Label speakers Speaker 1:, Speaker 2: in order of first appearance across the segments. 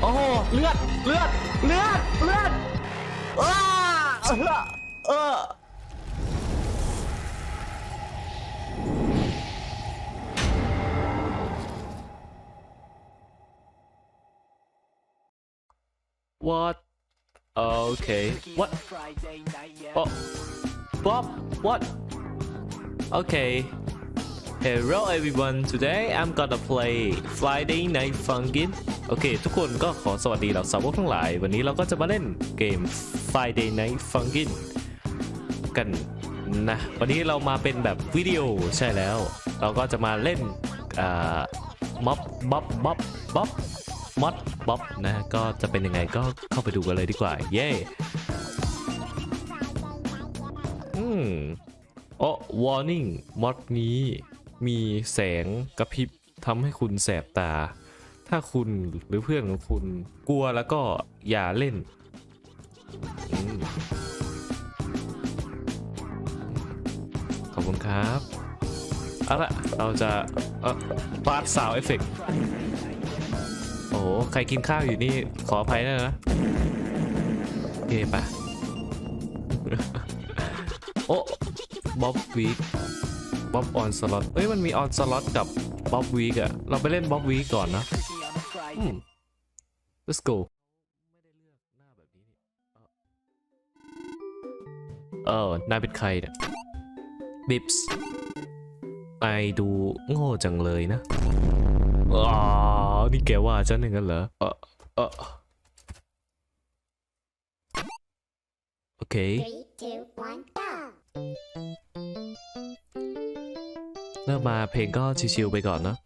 Speaker 1: โอ้โหเลือดเลือดเลือดเลือดอ้าเออเออ what okay what oh Bob what okay Hello everyone today I'm gonna play Friday Night Funkin' โอเค ทุกคนก็ขอสวัสดีเหล่าสาวกทั้งหลาย วันนี้เราก็จะมาเล่นเกม Friday Night Funkin' กันนะ วันนี้เรามาเป็นแบบวิดีโอใช่แล้ว เราก็จะมาเล่นม็อบบ๊อบบ๊อบบ๊อบมอดบ๊อบนะ ก็จะเป็นยังไงก็เข้าไปดูกันเลยดีกว่า เย้อืมโอ้ warning มอดนี้ มีแสงกระพริบทำให้คุณแสบตา ถ้าคุณหรือเพื่อนของคุณกลัวแล้วก็อย่าเล่นอขอบคุณครับเอาละเราจะเออปาดสาวเอฟเฟกโอ้ใครกินข้าวอยู่นี่ขออภัยด้วยนะโอเคปะโอ้บ๊อบวีค บ๊อบออนสล็อตเอ้ยมันมีออนสล็อตกับบ๊อบวีกอะเราไปเล่นบ๊อบวีกก่อนนะอืม let's go เลือน้าแบบนี้นี่เออหน้าเป็นใครเนี่ยบิบส์ไอดูโง่จังเลยนะอ๋อนี่แกว่าฉันอย่างนั้นเหรอเออเออโอเค
Speaker 2: Three, two, one, go!
Speaker 1: เริ่มาเพลงก็ชิวๆไปก่อนเนอะ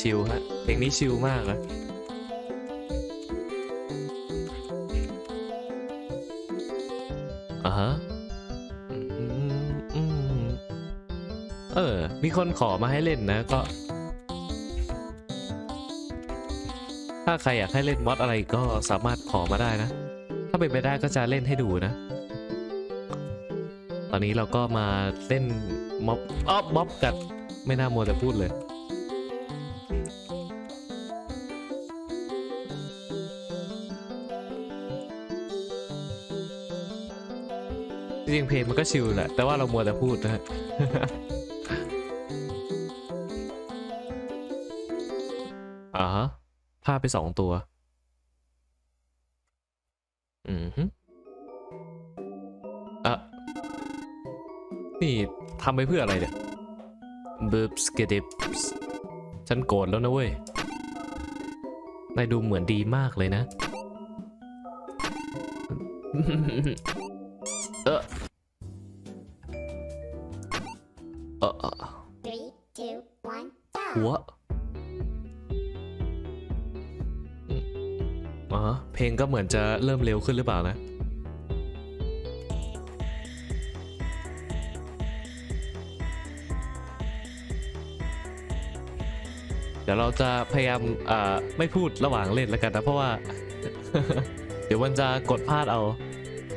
Speaker 1: ชิลฮะ เพลงนี้ชิลมากนะอ่าฮะเออ มีคนขอมาให้เล่นนะก็ ถ้าใครอยากให้เล่นมอดอะไรก็สามารถขอมาได้นะ ถ้าเป็นไปได้ก็จะเล่นให้ดูนะ ตอนนี้เราก็มาเล่นม็อบอ๊อบม็อบกัน ไม่น่ามัวแต่พูดเลย จริงเพลงมันก็ชิลแหละ แต่ว่าเรามัวแต่พูดนะฮะอ่าฮะพาไปสองตัว อืมอะ นี่ทำไปเพื่ออะไรเนี่ยบิบสเกดิบฉันโกรธแล้วนะเว้ยนายดูเหมือนดีมากเลยนะ
Speaker 2: two, one,
Speaker 1: หั
Speaker 2: go!
Speaker 1: วอืมอ๋อเพลงก็เหมือนจะเริ่มเร็วขึ้นหรือเปล่านะ เดี๋ยวเราจะพยายามอ่าไม่พูดระหว่างเล่นแล้วกันนะ เพราะว่า เดี๋ยวมันจะกดพลาดเอา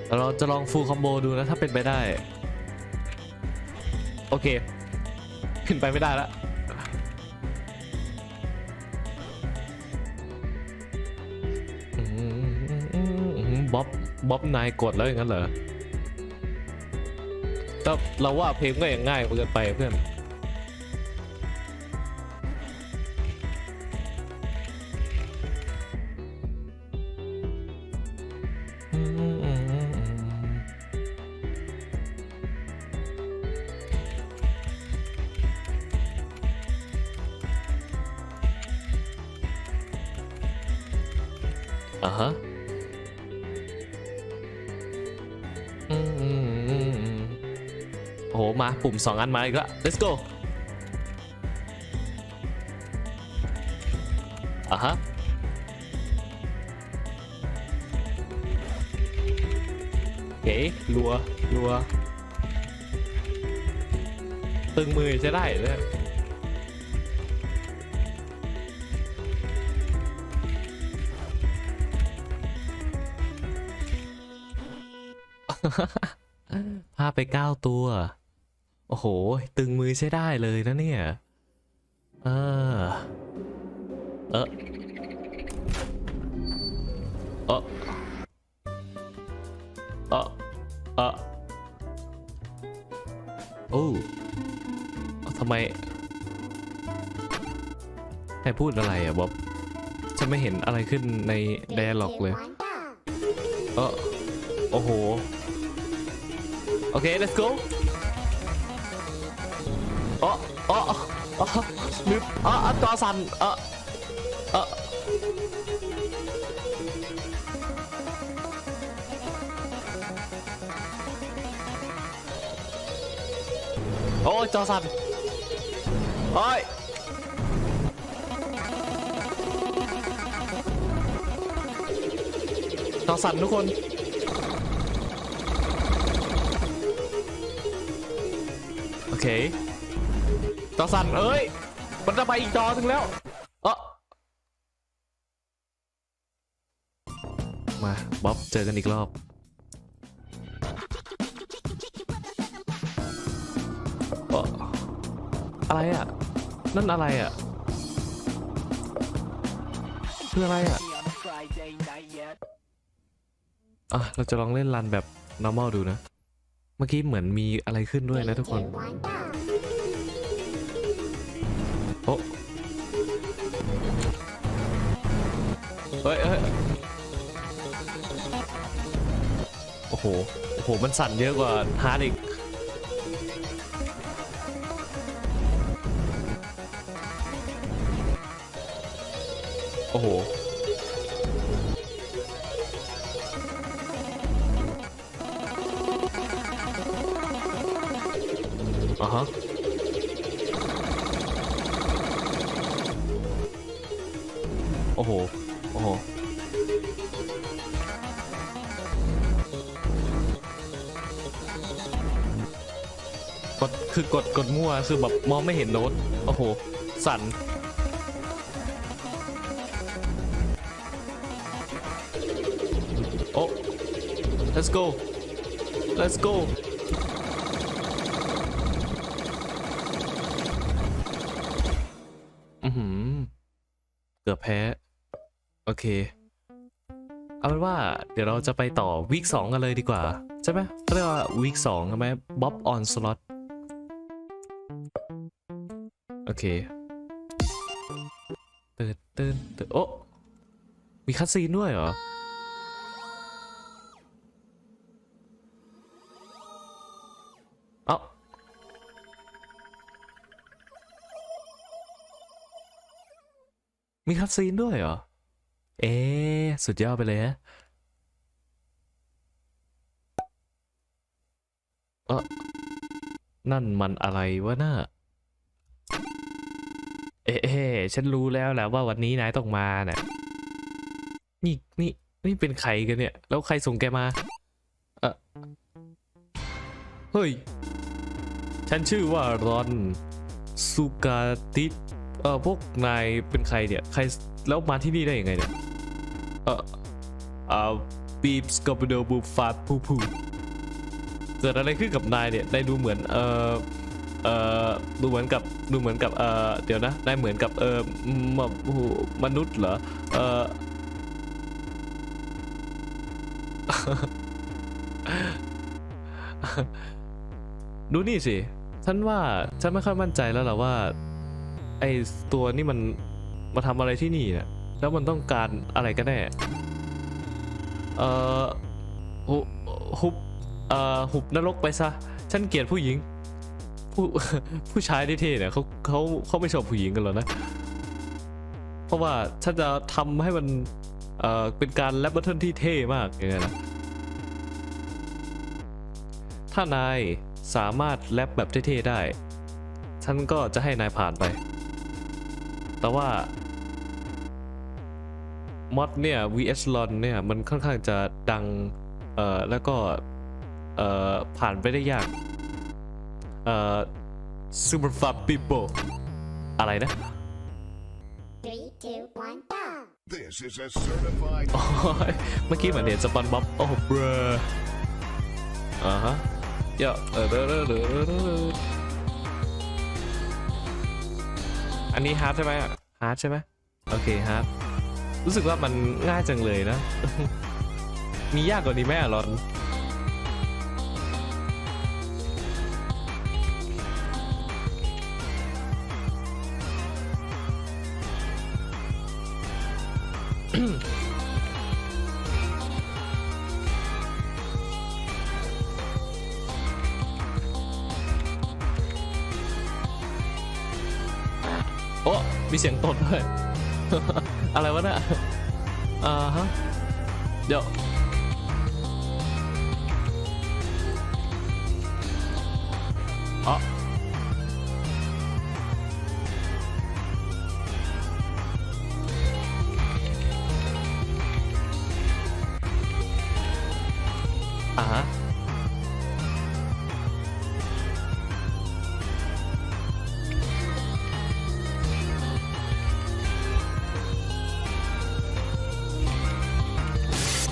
Speaker 1: แต่เราจะลองฟูลคอมโบดูนะ ถ้าเป็นไปได้ โอเค ขึ้นไปไม่ได้แล้วบ๊อบบ๊อบนายกดแล้วอย่างนั้นเหรอแต่เราว่าเพลงก็ยังง่ายเกินไปเพื่อน โอ้โหมาปุ่มสองอันมาอีกแล้ว let's go อ่าฮะอเก๋รัวรัวตึงมือจะได้เลยพาไปเก้าตัว โอ้โห ตึงมือใช้ได้เลยนะเนี่ย เออ เออเออเออเออโอ้ทำไมใครพูดอะไรอะบ๊อบฉันไม่เห็นอะไรขึ้นใน
Speaker 2: Three,
Speaker 1: ไดอะล็อกเลย เออโอ้โห โอเค let's go อ๋ออ๋ออ๋อลืมอ๋ออจอสั่นเออเออโอ้ยจอสั่นโอ้ยจอสั่นทุกคนโอเค จอสั่นเอ้ย มันจะไปอีกจอถึงแล้ว เออมาบ๊อบเจอกันอีกรอบเอออะไรอะ นั่นอะไรอะคืออะไรอะ อะ เราจะลองเล่นรันแบบ normal ดูนะ เมื่อกี้เหมือนมีอะไรขึ้นด้วยนะทุกคน โอ้เฮ้ยเฮ้ยโอ้โห โอ้โห มันสั่นเยอะกว่าฮาร์ดอีก โอ้โห อ่าฮะ โอ้โห โอ้โห กด คือกด กดมั่ว คือแบบมองไม่เห็นโน้ต โอ้โห สั่น โอ้ let's go let's go อือหือเกือบแพ้ โอเค เอาเป็นว่าเดี๋ยวเราจะไปต่อวีคสองกันเลยดีกว่า ใช่ไหมเขาเรียกว่าวีคสองใช่ไหมบ๊อบออนสล็อตโอเคเตือนเตือนเตือนโอ้มีคัสซีนด้วยเหรอเอามีคัดซีนด้วยเหรอ เอ๊สุดยอดไปเลยฮะเออนั่นมันอะไรวะน่ะเอ๊ะเอ๊ะฉันรู้แล้วแหละว่าวันนี้นายต้องมาเนี่ยนี่นี่นี่เป็นใครกันเนี่ย แล้วใครส่งแกมาเออเฮ้ย ฉันชื่อว่ารอนสุกาติเออพวกนายเป็นใครเนี่ย ใครแล้วมาที่นี่ได้ยังไงเนี่ย เออเอ่าบีบสกอปโดบูฟาดพูพูเกิดอะไรขึ้นกับนายเนี่ยนายดูเหมือนเออเออดูเหมือนกับดูเหมือนกับเออเดี๋ยวนะนายเหมือนกับเออมมนุษย์เหรอเออดูนี่สิ ฉันว่าฉันไม่ค่อยมั่นใจแล้วล่ะว่า ไอตัวนี่มันมาทำอะไรที่นี่เนี่ย แล้วมันต้องการอะไรกันแน่ เอ่อหุหุบเอ่อหุบนรกไปซะ ฉันเกลียดผู้หญิง ผู้ผู้ชายที่เท่เนี่ยเขาเขาเขาไม่ชอบผู้หญิงกันหรอนะ เพราะว่าฉันจะทำให้มันเอ่อเป็นการแรปเบอร์เทิลที่เท่มากยังไงนะถ้านายสามารถแรปแบบเท่ๆได้ ฉันก็จะให้นายผ่านไป แต่ว่า มอดเนี่ย VS l o n เนี่ย มันค่อนข้างจะดัง เอ่อ แล้วก็ เอ่อ ผ่านไปได้ยาก เอ่อ super fun people อะไรนะ
Speaker 2: Three, two, one, go.
Speaker 3: This is a certified
Speaker 1: โอ้ยเมื่อกี้เหมือนเห็นสปอนบ๊อบโอ้เบรออ่าฮะเยอะเออเด้อเด้อเด้อเด้อเด้ออันนี้ฮาร์ดใช่ไหมฮาร์ดใช่ไหมโอเคฮาร์ด รู้สึกว่ามันง่ายจังเลยนะ มียากกว่านี้ไหมอะรอนโอ้มีเสียงตดด้วย อะไรวะเนี่ยอ่าฮะ เดี๋ยว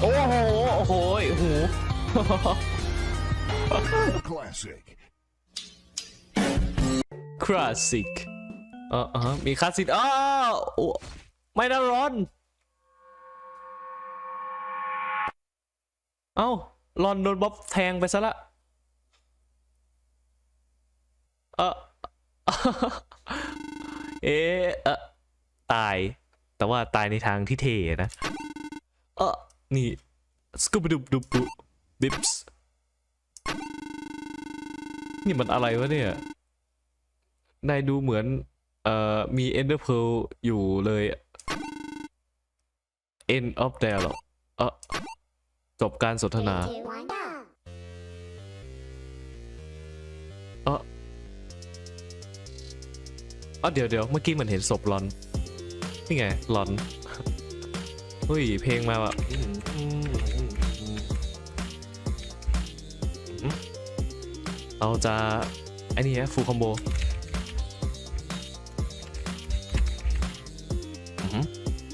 Speaker 1: โอ้โห โอ้โหโอ้โห
Speaker 3: classic.
Speaker 1: คลาสสิกเอออ่ามีคลาสสิกอ้าวโอ้ไม่น่าร้อน เอ้ารอนโดนบ๊อบแทงไปซะละเออเอ๊ะเออตาย แต่ว่าตายในทางที่เทนะ เออ นี่สกูบดุบดุบดุบิปส์นี่มันอะไรวะเนี่ยนายดูเหมือน เอ่อ มี Ender Pearl อยู่เลย End of there หรอเออจบการสนทนาเอออ๋อเดี๋ยวเดี๋ยวเมื่อกี้เหมันเห็นศพลอน นี่ไงลอน เฮ้ย เพลงมาว่ะเราจะไอ้นี่ฮะฟูลคอมโบ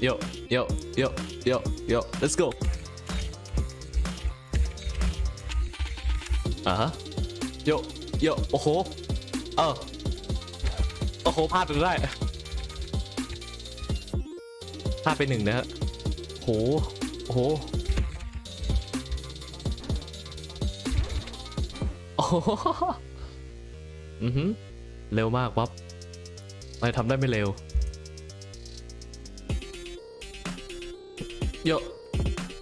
Speaker 1: โยโยโยโยโย let's go อ่าฮะโยโยโอ้โห เออโอ้โหพลาดไปได้พลาดไปหนึ่งนะฮะ โหโอ้โห โอ้โห อือหือ เร็วมากป๊อปนายทำได้ไม่เร็ว โย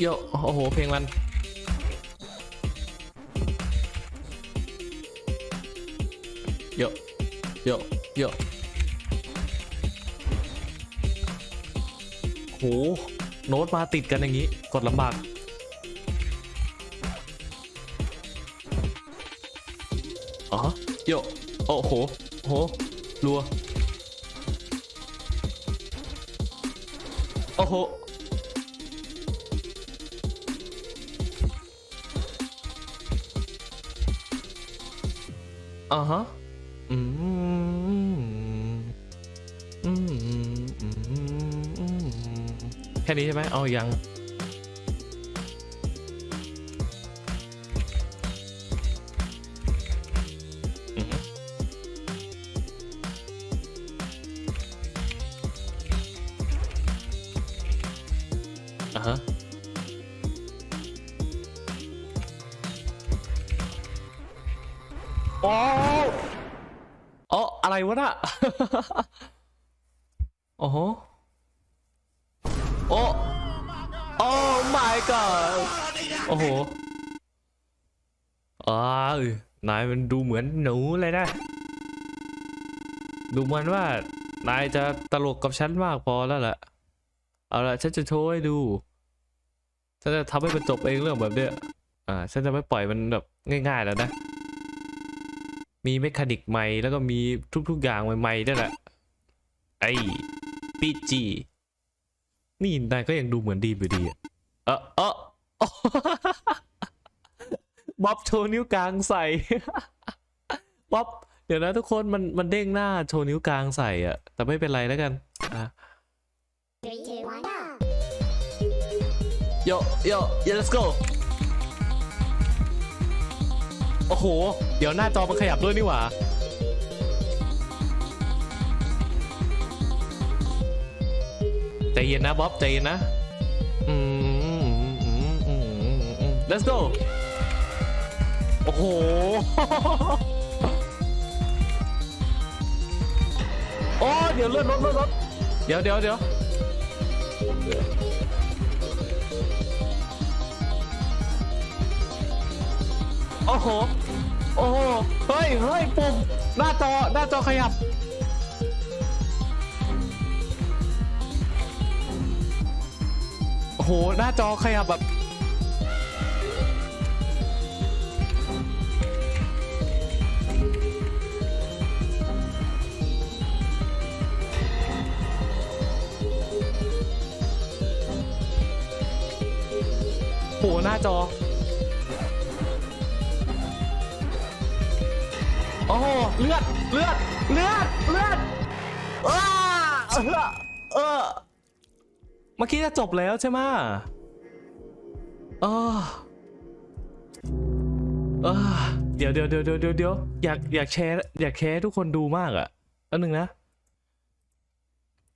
Speaker 1: โย โอ้โห เพลงมัน โย โย โยโห โน้ตมาติดกันอย่างนี้ กดลำบาก อ๋อโยโอ้โหโหรัว โอ้โห อ่าฮะ อืม อืม อืม ค่นี้ใช่ไหมเอายังอืมอ่าฮะโอ้อ๋ออะไรวะน่ะ โอ้โห โอ้โอ้ my god โอ้โหอ้าวนายมันดูเหมือนหนูเลยนะ ดูเหมันว่านายจะตลกกับฉันมากพอแล้วแหละเอาละฉันจะโชว์ให้ดู ฉันจะทำให้มันจบเองเรื่องแบบเนี้ยอ่า ฉันจะไม่ปล่อยมันแบบง่ายๆแล้วนะ มีเมคานิกใหม่แล้วก็มีทุกๆอย่างใหม่ๆด้วยแหละไอ้ปีจี นี่นายก็ยังดูเหมือนดีมอยู่ดีอะเออเออบ๊อบโชว์นิ้วกลางใส่บ๊อบเดี๋ยวนะทุกคนมันมันเด้งหน้าโชว์นิ้วกลางใส่อะแต่ไม่เป็นไรแล้วกันอะ
Speaker 2: Three, two, one, go.
Speaker 1: โยโย let's go โอ้โห เดี๋ยวหน้าจอมันขยับด้วยนี่หว่า ใจเย็นนะบ๊อบใจเย็นนะ let's go โอ้โห โอ้เดี๋ยวเลื่อนรถเลื่อนรถเดี๋ยวเดี๋ยวเดี๋ยวโอ้โห โอ้โห เฮ้ยเฮ้ยปุ่มหน้าจอ หน้าจอขยับ โห หน้าจอขยับแบบโอ้โหหน้าจอ โอ้โห เลือด เลือด เลือด เลือดอ้าเออเออ เมื่อกี้จะจบแล้วใช่ไหมเออเออเดี๋ยวเดี๋ยวเดี๋ยวเดี๋ยวเดี๋ยวอยากอยากแชร์อยากแชร์ทุกคนดูมากอะ่ะอันหนึ่งนะ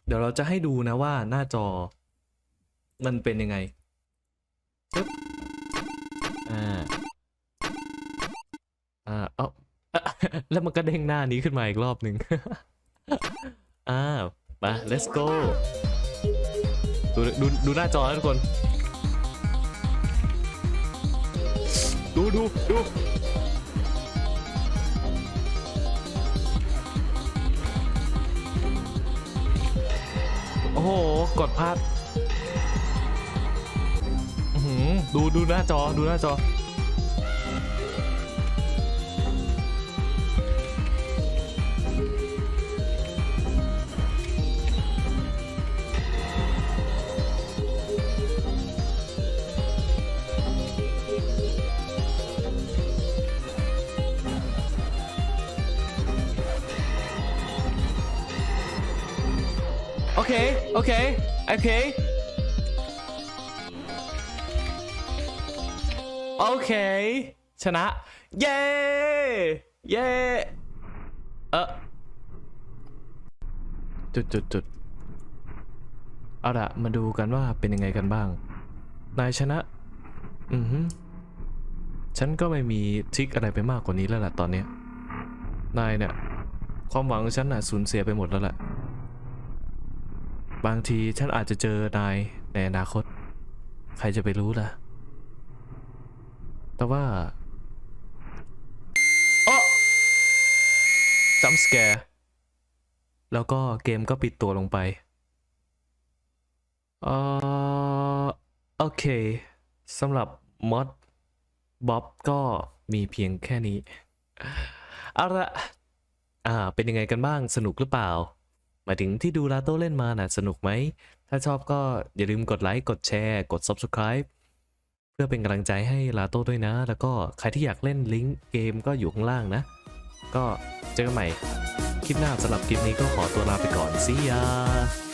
Speaker 1: เดี๋ยวเราจะให้ดูนะว่าหน้าจอ มันเป็นยังไงปึ๊บอ่าอ่าเอ้าอะแล้วมันก็เด้งหน้านี้ขึ้นมาอีกรอบหนึ่งอ้าวมา let's go ดูดูดูหน้าจอนะทุกคน ดูดูดูโอ้โห กดพลาดอื้อหือดูดูหน้าจอดูหน้าจอ โอเคโอเคโอเคชนะ เย้ เย้ เออจุดจุดจุดเอาละมาดูกันว่าเป็นยังไงกันบ้าง นายชนะ อือฮึฉันก็ไม่มีทริกอะไรไปมากกว่านี้แล้วล่ะตอนเนี้ยนายเนี่ย ความหวังของฉันน่ะสูญเสียไปหมดแล้วแหละ บางทีฉันอาจจะเจอนายในอนาคต ใครจะไปรู้ล่ะ แต่ว่าโอ้จัมสแกร์แล้วก็เกมก็ปิดตัวลงไปเอ่อโอเคสำหรับมอดบ๊อบก็มีเพียงแค่นี้เอาละอ่า เป็นยังไงกันบ้างสนุกหรือเปล่า มายถึงที่ดูลาโต้เล่นมาน่ะสนุกไหม ถ้าชอบก็อย่าลืมกดไลค์ กดแชร์ กด Subscribe เพื่อเป็นกำลังใจให้ลาโต้ด้วยนะ แล้วก็ใครที่อยากเล่นลิงก์เกมก็อยู่ข้างล่างนะ ก็เจอกันใหม่ คลิปหน้าสำหรับคลิปนี้ก็ขอตัวลาไปก่อน see ya